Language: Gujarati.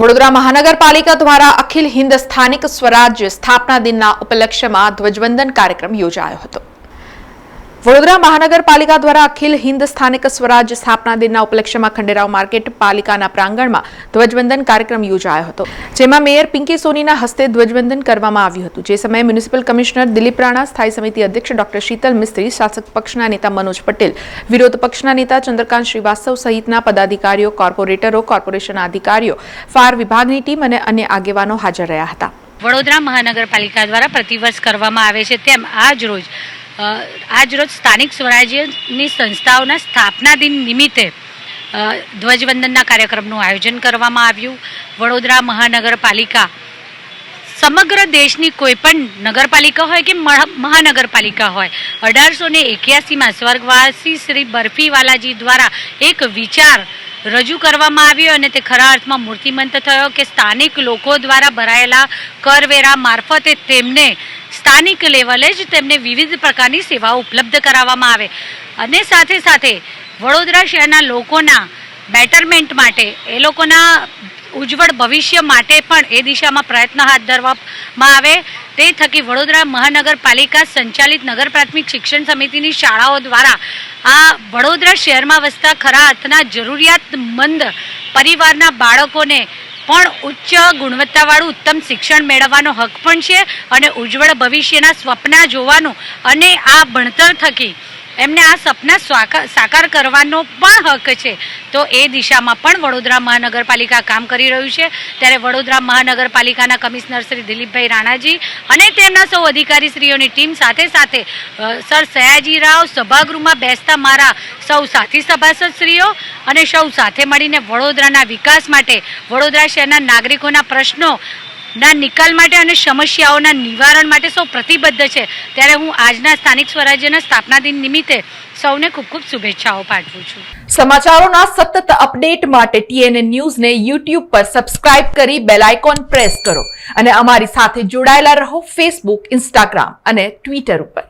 વડોદરા મહાનગરપાલિકા દ્વારા અખિલ હિન્દ સ્થાનિક સ્વરાજ્ય સ્થાપના દિનના ઉપલક્ષ્યમાં ધ્વજવંદન કાર્યક્રમ યોજાયો હતો. વડોદરા મહાનગરપાલિકા દ્વારા અખિલ હિન્દ સ્થાનિક સ્વરાજ સ્થાપના દિનના ઉપલક્ષ્યમાં ખંડેરાવ માર્કેટ પાલિકાના પ્રાંગણમાં ધ્વજવંદન કાર્યક્રમ યોજાયો હતો, જેમાં મેયર પિંકી સોનીના હસ્તે ધ્વજવંદન કરવામાં આવ્યું હતું. જે સમયે મ્યુનિસિપલ કમિશનર દિલીપ રાણા, સ્થાયી સમિતિ અધ્યક્ષ ડોક્ટર શીતલ મિસ્ત્રી, શાસક પક્ષના નેતા મનોજ પટેલ, વિરોધ પક્ષના નેતા ચંદ્રકાંત શ્રીવાસ્તવ સહિતના પદાધિકારીઓ, કોર્પોરેટરો કોર્પોરેશનના અધિકારીઓ, ફાયર વિભાગની ટીમ અને અન્ય આગેવાનો હાજર રહ્યા હતા. વડોદરા મહાનગરપાલિકા દ્વારા પ્રતિવર્ષ કરવામાં આવે છે તેમ આજ રોજ અ, આજ રોજ સ્થાનિક સ્વરાજ્યની સંસ્થાઓના સ્થાપના દિન નિમિત્તે ધ્વજવંદનના કાર્યક્રમનું આયોજન કરવામાં આવ્યું. વડોદરા મહાનગરપાલિકા. સમગ્ર દેશની કોઈ પણ નગરપાલિકા હોય કે મહા- મહાનગરપાલિકા હોય અઢારસો ને એક્યાસીમાં સ્વર્ગવાસી શ્રી બર્ફીવાલાજી દ્વારા એક વિચાર રજૂ કરવામાં આવ્યો અને તે ખરા અર્થમાં મૂર્તિમંત થયો કે સ્થાનિક લોકો દ્વારા ભરાયેલા કરવેરા મારફતે તેમને સ્થાનિક લેવલે જ તેમને વિવિધ પ્રકારની સેવાઓ ઉપલબ્ધ કરાવવામાં આવે. અને સાથે સાથે વડોદરા શહેરના લોકોના બેટરમેન્ટ માટે એ લોકોના ઉજ્જવળ ભવિષ્ય માટે પણ એ દિશામાં પ્રયત્ન હાથ ધરવામાં આવે. તે થકી વડોદરા મહાનગરપાલિકા સંચાલિત નગર પ્રાથમિક શિક્ષણ સમિતિની શાળાઓ દ્વારા આ વડોદરા શહેરમાં વસતા ખરા અર્થના જરૂરિયાતમંદ પરિવારના બાળકોને પણ ઉચ્ચ ગુણવત્તાવાળું ઉત્તમ શિક્ષણ મેળવવાનો હક પણ છે અને ઉજ્જવળ ભવિષ્યના સ્વપ્ના જોવાનું અને આ ભણતર થકી એમને આ સપના સાકાર કરવાનો પણ હક છે. તો એ દિશામાં પણ વડોદરા મહાનગરપાલિકા કામ કરી રહ્યું છે. ત્યારે વડોદરા મહાનગરપાલિકાના કમિશનર શ્રી દિલીપભાઈ રાણાજી અને તેમના સૌ અધિકારીશ્રીઓની ટીમ સાથે સાથે સર સયાજી રાવ સભાગૃહમાં બેસતા મારા સૌ સાથી સભાસદશ્રીઓ અને સૌ સાથે મળીને વડોદરાના વિકાસ માટે વડોદરા શહેરના નાગરિકોના પ્રશ્નો ના, નિકાલ માટે અને સમસ્યાઓના નિવારણ માટે સૌ પ્રતિબદ્ધ છે. ત્યારે હું આજના સ્થાનિક સ્વરાજ્યના સ્થાપના દિન નિમિત્તે સૌને ખૂબ ખૂબ શુભેચ્છાઓ પાઠવું છું. સમાચારોના સતત અપડેટ માટે ટીએનએ ન્યૂઝને યુટ્યુબ પર સબસ્ક્રાઇબ કરી બેલ આઇકોન પ્રેસ કરો. અને અમારી સાથે જોડાયેલા રહો ફેસબુક ઇન્સ્ટાગ્રામ અને ટ્વિટર ઉપર.